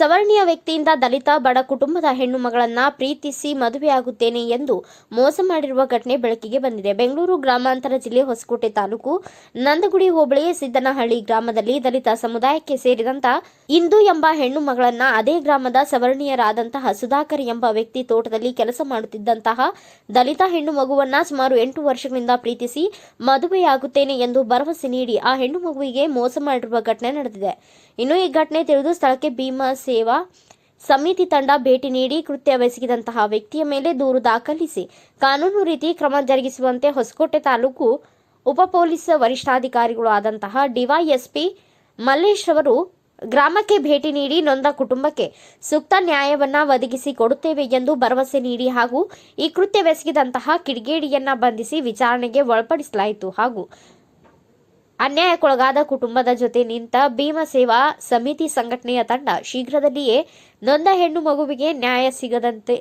ಸವರ್ಣೀಯ ವ್ಯಕ್ತಿಯಿಂದ ದಲಿತ, ಬಡ ಕುಟುಂಬದ ಹೆಣ್ಣು ಮಗಳನ್ನ ಪ್ರೀತಿಸಿ ಮದುವೆಯಾಗುತ್ತೇನೆ ಎಂದು ಮೋಸ ಮಾಡಿರುವ ಘಟನೆ ಬೆಳಕಿಗೆ ಬಂದಿದೆ. ಬೆಂಗಳೂರು ಗ್ರಾಮಾಂತರ ಜಿಲ್ಲೆ ಹೊಸಕೋಟೆ ತಾಲೂಕು ನಂದಗುಡಿ ಹೋಬಳಿ ಸಿದ್ದನಹಳ್ಳಿ ಗ್ರಾಮದಲ್ಲಿ ದಲಿತ ಸಮುದಾಯಕ್ಕೆ ಸೇರಿದಂತ ಇಂದು ಎಂಬ ಹೆಣ್ಣು ಮಗಳನ್ನ ಅದೇ ಗ್ರಾಮದ ಸವರ್ಣೀಯರಾದಂತಹ ಸುಧಾಕರ್ ಎಂಬ ವ್ಯಕ್ತಿ ತೋಟದಲ್ಲಿ ಕೆಲಸ ಮಾಡುತ್ತಿದ್ದಂತಹ ದಲಿತ ಹೆಣ್ಣು ಮಗುವನ್ನ ಸುಮಾರು ಎಂಟು ವರ್ಷಗಳಿಂದ ಪ್ರೀತಿಸಿ ಮದುವೆಯಾಗುತ್ತೇನೆ ಎಂದು ಭರವಸೆ ನೀಡಿ ಆ ಹೆಣ್ಣು ಮಗುವಿಗೆ ಮೋಸ ಮಾಡಿರುವ ಘಟನೆ ನಡೆದಿದೆ. ಇನ್ನು ಈ ಘಟನೆ ತಿಳಿದು ಸ್ಥಳಕ್ಕೆ ಭೀಮಾ ಸೇವಾ ಸಮಿತಿ ತಂಡ ಭೇಟಿ ನೀಡಿ ಕೃತ್ಯವೆಸಗಿದಂತಹ ವ್ಯಕ್ತಿಯ ಮೇಲೆ ದೂರು ದಾಖಲಿಸಿ ಕಾನೂನು ರೀತಿ ಕ್ರಮ ಜರುಗಿಸುವಂತೆ ಹೊಸಕೋಟೆ ತಾಲೂಕು ಉಪ ಪೊಲೀಸ್ ವರಿಷ್ಠಾಧಿಕಾರಿಗಳು ಆದಂತಹ ಡಿವೈಎಸ್ಪಿ ಮಲ್ಲೇಶ್ ಅವರು ಗ್ರಾಮಕ್ಕೆ ಭೇಟಿ ನೀಡಿ ನೊಂದ ಕುಟುಂಬಕ್ಕೆ ಸೂಕ್ತ ನ್ಯಾಯವನ್ನ ಒದಗಿಸಿ ಕೊಡುತ್ತೇವೆ ಎಂದು ಭರವಸೆ ನೀಡಿ ಹಾಗೂ ಈ ಕೃತ್ಯವೆಸಗಿದಂತಹ ಕಿಡಿಗೇಡಿಯನ್ನ ಬಂಧಿಸಿ ವಿಚಾರಣೆಗೆ ಒಳಪಡಿಸಲಾಯಿತು ಹಾಗೂ ಅನ್ಯಾಯಕ್ಕೊಳಗಾದ ಕುಟುಂಬದ ಜೊತೆ ನಿಂತ ಭೀಮಸೇವಾ ಸಮಿತಿ ಸಂಘಟನೆಯ ತಂಡ ಶೀಘ್ರದಲ್ಲಿಯೇ ನೊಂದ ಹೆಣ್ಣು ಮಗುವಿಗೆ ನ್ಯಾಯ ಸಿಗದಂತೆ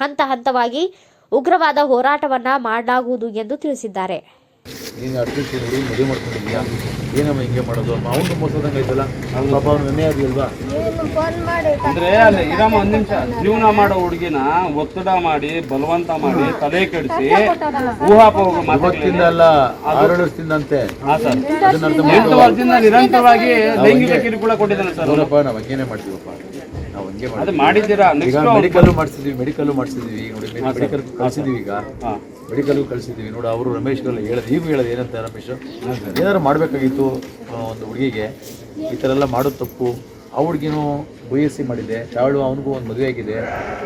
ಹಂತ ಹಂತವಾಗಿ ಉಗ್ರವಾದ ಹೋರಾಟವನ್ನ ಮಾಡಲಾಗುವುದು ಎಂದು ತಿಳಿಸಿದ್ದಾರೆ. ನೀನು ಅಟ್ಲೀಸ್ಟ್ ನೋಡಿ ಮದುವೆ ಮಾಡ್ಕೊಂಡಿದ್ಯಾ ಏನಮ್ಮ ಹಿಂಗೆ ಮಾಡೋದು? ಅವನು ಮೋಸದಂಗೆ ಆಯ್ತಲ್ಲ? ಪಾಪ ಅವ್ನು ನೆನೆ ಆಗಿಲ್ವಾ ಅಂದ್ರೆ ಅಲ್ಲಿ ಇರಮ್ಮ ಒಂದ್ ನಿಮಿಷ. ಜೀವನ ಮಾಡೋ ಹುಡುಗಿನ ಒತ್ತಡ ಮಾಡಿ ಬಲವಂತ ಮಾಡಿ ತಲೆ ಕೆಡಿಸಿ ಊಹಾಪಿಂದಂತೆ ಇವತ್ತಿಂದ ಮಾತಾಡ್ತಿಂದ ಅಲ್ಲ ಆರೇಳು ವರ್ಷದಿಂದ ಅಂತೆ ಸರ್. ಅದನ್ನ ಎಂಟು ವರ್ಷದಿಂದ ನಿರಂತರವಾಗಿ ಲೈಂಗಿಕ ಕಿರುಕುಳ ಕೊಟ್ಟಿದ್ದಾನೆ ಸರ್. ನೋಡಪ್ಪ ನಾವು ಹಂಗೇನೆ ಮಾಡ್ತೀವಪ್ಪ. ನಾವು ಹಂಗೆ ಮಾಡಿದ್ದೀರಾ? ಮೆಡಿಕಲ್ ಮಾಡಿಸಿದ್ವಿ ಮೆಡಿಕಲ್ ಮಾಡಿಸಿದ್ವಿ. ಮೆಡಿಕಲ್ ಕಳಿಸಿದ್ವಿ ಈಗ. ಹಾ ಮೆಡಿಕಲ್ ನೋಡಿ ನೋಡು ಅವರು ರಮೇಶ್ಗೆಲ್ಲ ಹೇಳೋದು ಈಗ ಹೇಳೋದು ಏನಂತ ರಮೇಶ್? ಏನಾದ್ರು ಮಾಡಬೇಕಾಗಿತ್ತು ಒಂದು ಹುಡುಗಿಗೆ? ಈ ಥರ ಎಲ್ಲ ಮಾಡೋದು ತಪ್ಪು. ಆ ಹುಡುಗಿನೂ ಬಿ ಎಸ್ ಸಿ ಮಾಡಿದೆ. ಅವಳು ಅವನಿಗೂ ಒಂದು ಮದುವೆ ಆಗಿದೆ.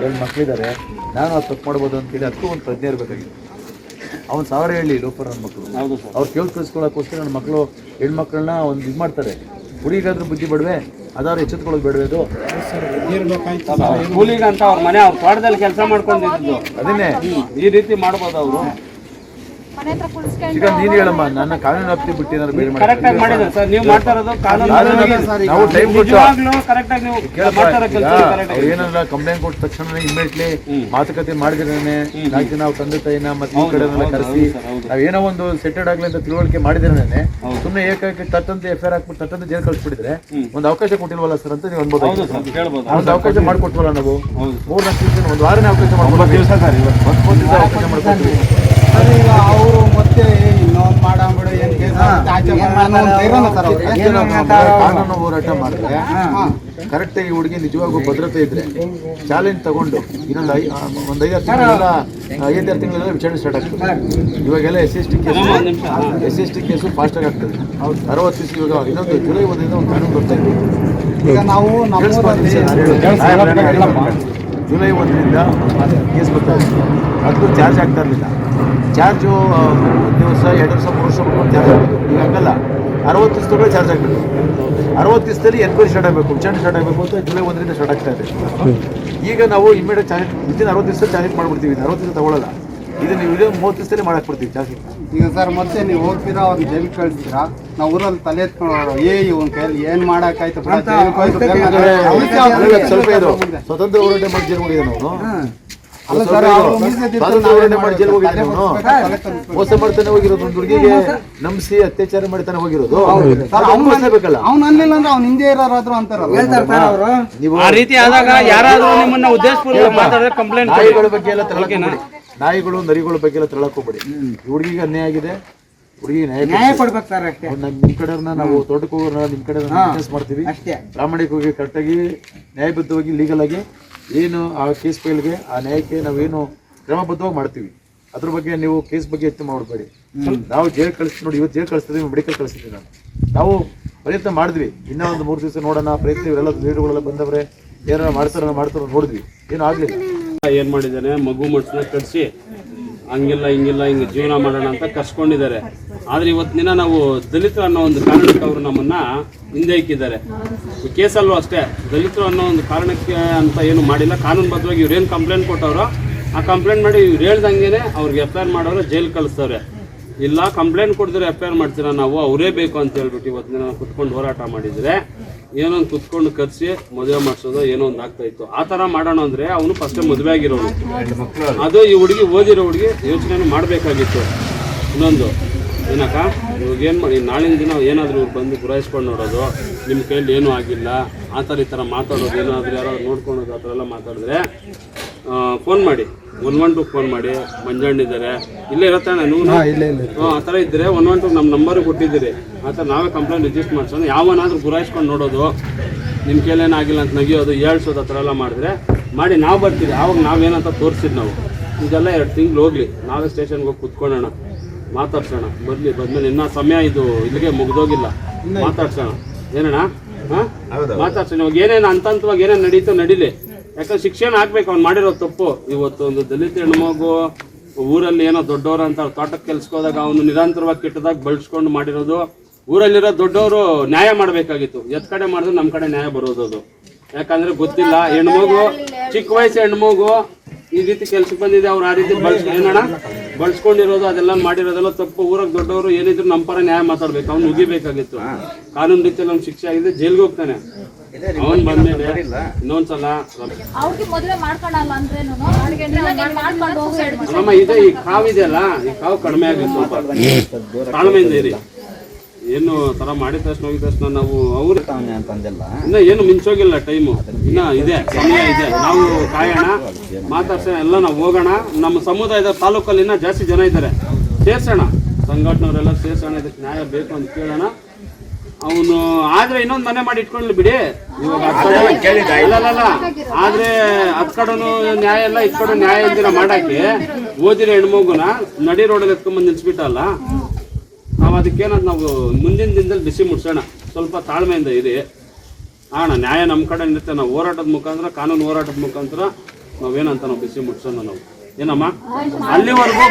ಎರಡು ಮಕ್ಕಳಿದ್ದಾರೆ ನಾನು ಅದು ತಪ್ಪು ಮಾಡ್ಬೋದು ಅಂತೇಳಿ ಅದಕ್ಕೂ ಒಂದು ಪ್ರಜ್ಞೆ ಇರಬೇಕಾಗಿತ್ತು. ಅವ್ನು ಸಾವಿರ ಹೇಳಿ ಲೋಪರ್ ನನ್ನ ಮಕ್ಕಳು ಅವ್ರು ಕೇಳಿ ಕಳಿಸ್ಕೊಳ್ಳೋಕ್ಕೋಸ್ಕರ ನನ್ನ ಮಕ್ಕಳು ಹೆಣ್ಮಕ್ಳನ್ನ ಒಂದು ಇದು ಮಾಡ್ತಾರೆ. ಹುಡುಗಿಗಾದ್ರೂ ಬುದ್ಧಿ ಬೇಡವೆ? ಅದಾದ್ರು ಎಚ್ಚೆತ್ಕೊಳ್ಳೋದು ಬೇಡವೇದು ಕೂಲಿಗಂತ ಅವ್ರ ಮನೆ ಅವ್ರ ತೋಟದಲ್ಲಿ ಕೆಲಸ ಮಾಡ್ಕೊಂಡಿದ್ದು ಅದನ್ನೇ ಈ ರೀತಿ ಮಾಡ್ಬೋದು ಅವರು. ಈಗ ನೀನು ಹೇಳಮ್ಮ ನನ್ನ ಕಾನೂನು ವ್ಯಾಪ್ತಿ ಬಿಟ್ಟು ಏನಾದ್ರು ಬೇರೆ ಮಾಡಿ ಕರೆಕ್ಟ್ ಆಗಿ ಮಾಡಿದ್ರೆ ಸರ್. ನೀವು ಮಾಡ್ತಾ ಇರೋದು ಕಾನೂನು ನಾವು ಟೈಮ್ ಕೊಟ್ಟು ಕರೆಕ್ಟ್ ಆಗಿ ನೀವು ಅವ್ರು ಕಂಪ್ಲೇಂಟ್ ಕೊಟ್ಟ ತಕ್ಷಣ ಇಮ್ಮಿಡಿಯೇಟ್ಲಿ ಮಾತುಕತೆ ಮಾಡಿದ್ರೆ ನಾಲ್ಕು ನಾವು ತಂದೆ ತಾಯಿನ ಮತ್ತೆ ಈ ಕಡೆ ಕರೆಸಿ ನಾವೇನೋ ಒಂದು ಸೆಟೆಡ್ ಆಗ್ಲಿ ಅಂತ ತಿಳುವಳಿಕೆ ಮಾಡಿದ್ರೆ ಸುಮ್ಮನೆ ಏಕಾಏಕಿ ತಟ್ಟಂತ ಎಫ್ ಐ ಆರ್ ಹಾಕ್ಬಿಟ್ಟು ತಟ್ಟಂತ ಜೈಲ್ ಕಳಿಸ್ಬಿಟ್ಟಿದ್ರೆ ಒಂದು ಅವಕಾಶ ಕೊಟ್ಟಿಲ್ವಲ್ಲ ಸರ್ ಅಂತ ನೀವು ಅನ್ಬೋದು ಹೌದು ಸರ್ ಕೇಳ್ಬೋದು. ಒಂದು ಅವಕಾಶ ಮಾಡ್ಕೊಟ್ವಲ್ಲ ನಾವು? ಮೂರ್ ನಾಲ್ಕು ಒಂದು ವಾರನೇ ಅವಕಾಶ ಮಾಡ್ಬೋದು ಅವಕಾಶ ಮಾಡ್ಕೊಡ್ತೀವಿ ಈಗ ಅವರು ಮತ್ತೆ ಇನ್ನೊಂದು ಮಾಡಂಬಿಡು ಏನ್ ಕೇಸ್ ಆಚೆ ಮಾಡೋಣ ಅಂತ ಇರೋಲ್ಲ ಸರ್ ಅವ್ರಿಗೆ. ಏನು ಕಾನೂನು ಹೋರಾಟ ಮಾಡಿದ್ರೆ ಕರೆಕ್ಟ್ ಆಗಿ ಹುಡುಗಿ ನಿಜವಾಗೂ ಭದ್ರತೆ ಇದ್ರೆ ಚಾಲೆಂಜ್ ತಗೊಂಡು ಇನ್ನೊಂದು ಐ ಒಂದು ಐದಾರು ತಿಂಗಳ ಐದಾರು ತಿಂಗಳೆಲ್ಲ ವಿಚಾರಣೆ ಸ್ಟಾರ್ಟ್ ಆಗ್ತದೆ. ಇವಾಗೆಲ್ಲ S S T case S S T case fast ಆಗಿ ಆಗ್ತದೆ. ಅರವತ್ತು ದಿವಸ ಇವಾಗ ಇನ್ನೊಂದು ಜುಲೈ ಒಂದರಿಂದ ಒಂದು ಕಾನೂನು ಬರ್ತಾ ಇದೆ. ಈಗ ನಾವು ಜುಲೈ ಒಂದರಿಂದ ಕೇಸ್ ಬರ್ತಾ ಇದೆ. ಅದು ಚಾರ್ಜ್ ಆಗ್ತಾ ಇರಲಿಲ್ಲ. ಚಾರ್ಜು ಒಂದು ದಿವಸ ಎರಡು ವರ್ಷ ಮೂರು ವರ್ಷ ಚಾರ್ಜ್ ಈಗ ಹಂಗಲ್ಲ. ಅರವತ್ತು ದಿವಸದೊಳಗೆ ಚಾರ್ಜ್ ಆಗಬೇಕು. ಅರವತ್ತು ದಿವಸದಲ್ಲಿ ಎನ್ಕ್ವೈರಿ ಸ್ಟಾರ್ಟ್ ಆಗಬೇಕು ವಿಚಾರಣೆ ಸ್ಟಾರ್ಟ್ ಆಗಬೇಕು ಅಂತ ಜುಲೈ ಒಂದರಿಂದ ಸ್ಟಾರ್ಟ್ ಆಗ್ತಾ ಇದೆ. ಈಗ ನಾವು ಇಮಿಡಿಯೇಟ್ ಚಾರ್ಜ್ ವಿತಿನ್ ಅರವತ್ತು ದಿವಸ ಚಾರ್ಜ್ ಮಾಡಿಬಿಡ್ತೀವಿ. ಇದು ಅರವತ್ತು ದಿವಸ ತಗೊಳ್ಳಲ್ಲ ಇದು ನೀವು ಇದೇ ಮೂವತ್ತು ದಿವಸದಲ್ಲಿ ಮಾಡಕ್ಕೆ ಬಿಡ್ತೀವಿ ಚಾರ್ಜ್ ಈಗ ಸರ್ ಮತ್ತೆ ನೀವು ಹೋಗ್ತೀರಾ ಅವ್ರು ಜೈಲ್ ಕಳಿಸ್ತೀರಾ? ನಾವು ಊರಲ್ಲಿ ತಲೆ ಎತ್ಕೊಂಡು ಏ ಇವನ್ ಕೈಯಲ್ಲಿ ಏನ್ ಮಾಡಕ್ಕಾಯ್ತು ಜೈಲ್ಗ್ ಸ್ವಲ್ಪ ಇದು. ಸ್ವತಂತ್ರ ಹೋರಾಟ ಮಾಡಿ ಜೈಲ್ ನಾವು ಮೀಸೆ ಮಾಡ್ತಾನೆ ಹೋಗಿರೋದು ಒಂದು ಹುಡುಗಿಗೆ ನಂಬಿಸಿ ಅತ್ಯಾಚಾರ ಮಾಡ್ತಾನೆ ಹೋಗಿರೋದು? ಸರ್. ಅವ್ನು ಅನ್ಲಿಲ್ಲ ಅಂದ್ರೆ ಅವ್ನು ಹಿಂದೆ ಇರೋರಾದ್ರು ಅಂತಾರಲ್ಲ. ನೀವು ಆ ರೀತಿ ಆದಾಗ ಯಾರಾದ್ರೂ ನಿಮ್ಮನ್ನ ಉದ್ದೇಶಪೂರ್ವಕ ಮಾತಾಡಿದ್ರೆ ಕಂಪ್ಲೇಂಟ್ ನಾಯಿಗಳ ಬಗ್ಗೆ ಎಲ್ಲ ತಗೊಳಕ್ ನಾಯಿಗಳು ನರಿಗಳ ಬಗ್ಗೆ ಎಲ್ಲ ತಗೊಳಕ್ ಹೋಗ್ಬೇಡಿ. ಹುಡುಗಿಗೆ ಅನ್ಯಾಯ ಆಗಿದೆ. ಹುಡುಗಿ ನ್ಯಾಯ ಕೊಡ್ಬೇಕು ಸರ್ ಅಷ್ಟೇ. ನಮ್- ಕಡೆಯವ್ರನ್ನ ನಾವು ತೋಟಕ್ಕೆ ಹೋಗೋಣ ನಿಮ್ ಕಡೆ ಮಾಡ್ತೀವಿ. ಅಷ್ಟೇ. ಪ್ರಾಮಾಣಿಕವಾಗಿ ಕರೆಕ್ಟಾಗಿ ನ್ಯಾಯಬದ್ಧವಾಗಿ ಲೀಗಲ್ ಆಗಿ ಏನು ಆ ಕೇಸ್ ಫೈಲ್ಗೆ ಆ ನ್ಯಾಯಕ್ಕೆ ನಾವೇನು ಕ್ರಮಬದ್ಧವಾಗಿ ಮಾಡ್ತೀವಿ. ಅದ್ರ ಬಗ್ಗೆ ನೀವು ಕೇಸ್ ಬಗ್ಗೆ ಎತ್ತು ಮಾಡಬೇಡಿ. ನಾವು ಜೈಲ್ ಕಳಿಸ್ತೀವಿ ನೋಡಿ ಇವತ್ತು ಜೈಲ್ ಕಳಿಸ್ತೀವಿ ಮೆಡಿಕಲ್ ಕಳಿಸ್ತೀವಿ ನಾನು ನಾವು ಪ್ರಯತ್ನ ಮಾಡಿದ್ವಿ. ಇನ್ನೂ ಒಂದು ಮೂರು ದಿವಸ ನೋಡೋಣ ಪ್ರಯತ್ನ ಇವರೆಲ್ಲ ಲೀಡರ್ಗಳೆಲ್ಲ ಬಂದವ್ರೆ ಏನಾರ ಮಾಡ್ತಾರ ಮಾಡ್ತಾರ ನೋಡಿದ್ವಿ. ಏನು ಆಗಲಿಲ್ಲ. ಏನು ಮಾಡಿದ್ದಾನೆ? ಮಗು ಮಟ್ಸನ್ನ ಕಟ್ಸಿ ಹಂಗಿಲ್ಲ, ಹಿಂಗಿಲ್ಲ, ಹಿಂಗೆ ಜೀವನ ಮಾಡೋಣ ಅಂತ ಕರ್ಸ್ಕೊಂಡಿದ್ದಾರೆ. ಆದ್ರೆ ಇವತ್ತಿನ ದಿನ ನಾವು ದಲಿತರು ಅನ್ನೋ ಒಂದು ಕಾರಣಕ್ಕೆ ಅವರು ನಮ್ಮನ್ನ ಹಿಂದೆ ಇಕ್ಕಿದ್ದಾರೆ. ಈ ಕೇಸಲ್ಲೂ ಅಷ್ಟೇ, ದಲಿತರು ಅನ್ನೋ ಒಂದು ಕಾರಣಕ್ಕೆ ಅಂತ ಏನು ಮಾಡಿಲ್ಲ. ಕಾನೂನುಬದ್ಧವಾಗಿ ಇವ್ರೇನು ಕಂಪ್ಲೇಂಟ್ ಕೊಟ್ಟವ್ರೋ, ಆ ಕಂಪ್ಲೇಂಟ್ ಮಾಡಿ ಇವ್ರು ಹೇಳ್ದಂಗೆ ಅವ್ರಿಗೆ ಎಫ್ ಐ ಆರ್ ಮಾಡೋರು ಜೈಲ್ ಕಳಿಸ್ತವ್ರೆ ಇಲ್ಲ ಕಂಪ್ಲೇಂಟ್ ಕೊಡಿದ್ರೆ ಎಫ್ ಐ ಆರ್ ಮಾಡ್ತೀರಾ ನಾವು, ಅವರೇ ಬೇಕು ಅಂತ ಹೇಳ್ಬಿಟ್ಟು ಇವತ್ತು ದಿನ ಕುತ್ಕೊಂಡು ಹೋರಾಟ ಮಾಡಿದ್ರೆ ಏನೋ ಒಂದು ಕುತ್ಕೊಂಡು ಕರೆಸಿ ಮದುವೆ ಮಾಡಿಸೋದು ಏನೋ ಒಂದು ಆಗ್ತಾ ಇತ್ತು. ಆ ಥರ ಮಾಡೋಣ ಅಂದ್ರೆ ಅವನು ಫಸ್ಟ್ ಮದುವೆ ಆಗಿರೋನು. ಅದು ಈ ಹುಡುಗಿ ಓದಿರೋ ಹುಡುಗಿ ಯೋಚನೆ ಮಾಡಬೇಕಾಗಿತ್ತು. ಇನ್ನೊಂದು, ಏನಕ್ಕ, ಇವಾಗ ಏನು ಮಾಡಿ ನಾಳಿನ ದಿನ ಏನಾದರೂ ಇವ್ರು ಬಂದು ಪುರಾಯಿಸ್ಕೊಂಡು ನೋಡೋದು ನಿಮ್ಮ ಕೈಯಲ್ಲಿ ಏನೂ ಆಗಿಲ್ಲ, ಆ ಥರ ಈ ಥರ ಮಾತಾಡೋದು, ಏನಾದರೂ ಯಾರೋ ನೋಡ್ಕೊಳೋದು ಆ ಥರ ಎಲ್ಲ ಮಾತಾಡಿದ್ರೆ ಫೋನ್ ಮಾಡಿ. ಒನ್ ಒನ್ ಟು ಫೋನ್ ಮಾಡಿ. ಮಂಜಣ್ಣಿದ್ದಾರೆ ಇಲ್ಲೇ ಇರತ್ತೆ ನೀವು? ಆ ಥರ ಇದ್ದರೆ ಒನ್ ಒನ್ ಟು ನಮ್ಮ ನಂಬರ್ ಕೊಟ್ಟಿದ್ದೀರಿ. ಆ ಥರ ನಾವೇ ಕಂಪ್ಲೇಂಟ್ ರಿಜಿಸ್ಟರ್ ಮಾಡ್ಸೋದು ಯಾವನಾದರೂ ಗುರಾಯಿಸ್ಕೊಂಡು ನೋಡೋದು. ನಿಮ್ಮ ಕೇಳೇನಾಗಿಲ್ಲ ಅಂತ ನಗಿಯೋದು ಹೇಳ್ಸೋದು ಆ ಥರ ಎಲ್ಲ ಮಾಡಿದ್ರೆ ಮಾಡಿ ನಾವು ಬರ್ತೀವಿ. ಆವಾಗ ನಾವೇನಂತ ತೋರಿಸಿದ್ ನಾವು. ಇದೆಲ್ಲ ಎರಡು ತಿಂಗಳು ಹೋಗ್ಲಿ. ನಾವೇ ಸ್ಟೇಷನ್ಗೆ ಹೋಗಿ ಕುತ್ಕೊಳ್ಳೋಣ. ಮಾತಾಡ್ಸೋಣ. ಬರಲಿ ಬಂದ್ಮೇಲೆ ಇನ್ನೂ ಸಮಯ ಇದು ಇಲ್ಲಿಗೆ ಮುಗ್ದೋಗಿಲ್ಲ. ಮಾತಾಡ್ಸೋಣ. ಏನಣ್ಣ? ಹಾಂ? ಮಾತಾಡ್ಸೋಣ. ಇವಾಗ ಏನೇನು ಹಂತ ಹಂತವಾಗಿ ಏನೇನು ನಡೀತೋ ನಡೀಲಿ. ಯಾಕಂದ್ರೆ ಶಿಕ್ಷಣ ಆಗ್ಬೇಕು ಅವ್ನು ಮಾಡಿರೋ ತಪ್ಪು. ಇವತ್ತು ಒಂದು ದಲಿತ ಹೆಣ್ಮಗು ಊರಲ್ಲಿ ಏನೋ ದೊಡ್ಡವರು ಅಂತ ತೋಟಕ್ಕೆ ಕೆಲ್ಸಕ್ಕೆ ಹೋದಾಗ ಅವನು ನಿರಂತರವಾಗಿ ಕೆಟ್ಟದಾಗ ಬಳಸ್ಕೊಂಡು ಮಾಡಿರೋದು ಊರಲ್ಲಿರೋ ದೊಡ್ಡವರು ನ್ಯಾಯ ಮಾಡಬೇಕಾಗಿತ್ತು. ಎತ್ ಕಡೆ ಮಾಡಿದ್ರೆ ನಮ್ಮ ಕಡೆ ನ್ಯಾಯ ಬರೋದು ಅದು. ಯಾಕಂದ್ರೆ ಗೊತ್ತಿಲ್ಲ ಹೆಣ್ಮಗು ಚಿಕ್ಕ ವಯಸ್ಸು ಹೆಣ್ಮಗು ಈ ರೀತಿ ಕೆಲ್ಸಕ್ಕೆ ಬಂದಿದೆ ಅವ್ರು ಆ ರೀತಿ ಬಳಸ್ ಏನಣ್ಣ? ಬಳಸ್ಕೊಂಡಿರೋದು ಅದೆಲ್ಲ ಮಾಡಿರೋದೆಲ್ಲ ತಪ್ಪು. ಊರಾಗ ದೊಡ್ಡವರು ಏನಿದ್ರು ನಮ್ಮ ಪರ ನ್ಯಾಯ ಮಾತಾಡ್ಬೇಕು ಅವ್ನು ಮುಗಿಬೇಕಾಗಿತ್ತು. ಕಾನೂನು ರೀತಿಯಲ್ಲಿ ಅವ್ನು ಶಿಕ್ಷೆ ಆಗಿದೆ ಜೈಲ್ಗೆ ಹೋಗ್ತಾನೆ. ಅವನ್ ಬಂದ್ಮೇಲೆ ಇನ್ನೊಂದ್ಸಲ ಅವ್ರಿಗೆ ಮದುವೆ ಮಾಡ್ಕೊಳಲ್ಲ ಅಂದ್ರೇನು? ಮಾಡ್ಕೊಂಡು ಹೋಗು ಎರಡು ಇದೆ ಈ ಕಾವು ಇದೆಯಲ್ಲ ಈ ಕಾವು ಕಡಿಮೆ ಆಗುತ್ತೆ ಸ್ವಲ್ಪ. ತಾಳ್ಮೆಯಿಂದ ಇರಿ. ಏನು ತರ ಮಾಡಿದ ತಕ್ಷಣ ಹೋಗಿದ ತಕ್ಷಣ ನಾವು ಅವ್ರು ಇನ್ನ ಏನು ಮಿಂಚೋಗಿಲ್ಲ ಟೈಮು. ಇನ್ನ ಇದೆ ಸಮಯ ಇದೆ. ನಾವು ಕಾಯೋಣ ಮಾತಾಡ್ಸೋಣ ಎಲ್ಲ ನಾವು ಹೋಗೋಣ. ನಮ್ಮ ಸಮುದಾಯದ ತಾಲೂಕಲ್ಲಿ ಇನ್ನ ಜಾಸ್ತಿ ಜನ ಇದ್ದಾರೆ. ಸೇರ್ಸೋಣ. ಸಂಘಟನೆಯವರೆಲ್ಲ ಸೇರ್ಸೋಣ ಇದಕ್ಕೆ ನ್ಯಾಯ ಬೇಕು ಅಂತ ಕೇಳೋಣ. ಅವನು ಆದ್ರೆ ಇನ್ನೊಂದು ಮನೆ ಮಾಡಿ ಇಟ್ಕೊಳ್ಳಿ ಬಿಡಿ. ಆದ್ರೆ ಅದ್ ಕಡೆನು ನ್ಯಾಯ ಎಲ್ಲ ಇದ್ ಕಡೆ ನ್ಯಾಯ ಇದ್ದೀರ ಮಾಡಕ್ಕೆ ಓದಿರ ಹೆಣ್ಮಗುನ ನಡಿ ರೋಡಲ್ಲಿ ಎತ್ಕೊಂಡ್ಬಂದು ನಿಲ್ಸ್ಬಿಟ್ಟಲ್ಲ. ನಾವು ಅದಕ್ಕೇನಂತ ನಾವು ಮುಂದಿನ ದಿನದಲ್ಲಿ ಬಿಸಿ ಮುಟ್ಸೋಣ. ಸ್ವಲ್ಪ ತಾಳ್ಮೆಯಿಂದ ಇರಿ. ಅಣ್ಣ ನ್ಯಾಯ ನಮ್ಮ ಕಡೆ ಇರುತ್ತೆ ನಾವು ಹೋರಾಟದ ಮುಖಾಂತರ ಕಾನೂನು ಹೋರಾಟದ ಮುಖಾಂತರ ನಾವೇನಂತ ನಾವು ಬಿಸಿ ಮುಟ್ಸೋಣ ನಾವು. ಏನಮ್ಮ? ಅಲ್ಲಿವರೆಗೂ